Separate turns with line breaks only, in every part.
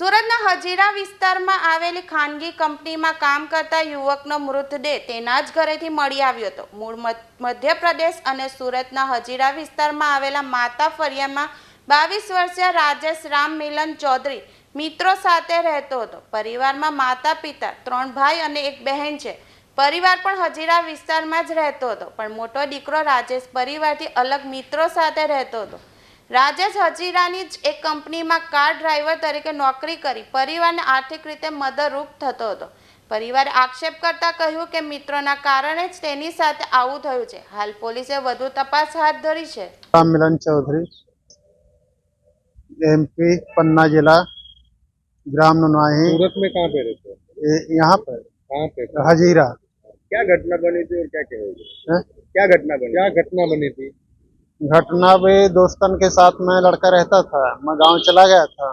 સુરતના હજીરા વિસ્તારમાં આવેલી ખાનગી કંપનીમાં કામ કરતા યુવકનો મૃતદેહ તેના જ ઘરેથી મળી આવ્યો હતો. મૂળ મધ- મધ્યપ્રદેશ અને સુરતના હજીરા વિસ્તારમાં આવેલા માતા ફરિયામાં બાવીસ વર્ષીય રાજેશ રામ મિલન ચૌધરી મિત્રો સાથે રહેતો હતો. પરિવારમાં માતા પિતા, ત્રણ ભાઈ અને એક બહેન છે. પરિવાર પણ હજીરા વિસ્તારમાં જ રહેતો હતો. પણ મોટો દીકરો રાજેશ પરિવારથી અલગ મિત્રો સાથે રહેતો હતો. રાજેશ હજીરાની જ એક કંપનીમાં કાર ડ્રાઈવર તરીકે નોકરી કરી પરિવારને આર્થિક રીતે મદદરૂપ થતો હતો પરિવારે આક્ષેપ કરતા કહ્યું કે મિત્રોના કારણે જ તેની સાથે આવું થયું છે હાલ પોલીસે વધુ તપાસ હાથ ધરી છે
राम मिलन चौधरी एमपी पन्ना जिला ग्राम नुनाही
सूरत में कहाँ पे रहते हो
ये- यहाँ पर
कहाँ पे
हजीरा
क्या घटना बनी थी और क्या कहोगे
है?
क्या घटना बनी क्या घटना बनी थी
घटना भी दोस्तन के साथ में लड़का रहता था। मैं गाँव चला गया था।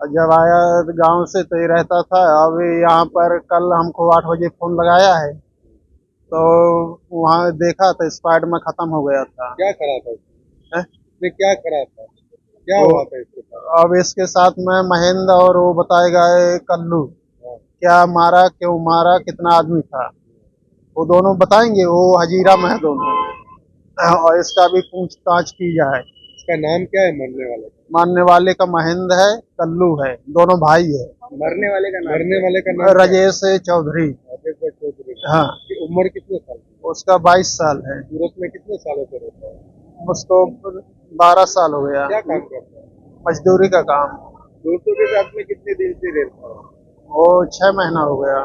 और जब आया गाँव से तो ये रहता था। अभी यहाँ पर कल हमको आठ बजे फ़ोन लगाया है। तो वहाँ देखा तो स्पाइड में खत्म हो गया था।
क्या करा था?
है?
क्या करा था? क्या
वो-
हुआ था इसके
अब इसके साथ में महेंद्र और वो बताएगा कल्लू।
हाँ।
क्या मारा क्यों मारा कितना आदमी था? वो दोनों बताएँगे। वो हजीरा में है दोनों। और इसका भी पूछताछ की जाए।
इसका नाम क्या है? मरने वाले
मानने वाले का महेंद्र है कल्लू है दोनों भाई है।
मरने वाले का नाम मरने वाले का नाम
राजेश चौधरी।
राजेश चौधरी।
हाँ।
की उम्र कितने साल
उसका बाईस साल है।
सूरत में कितने सालों से रहता है?
उसको बारह साल हो गया।
क्या काम करता है?
मजदूरी का काम।
दोस्तों के साथ में कितने दिन से रहता है?
वो छह महीना हो गया।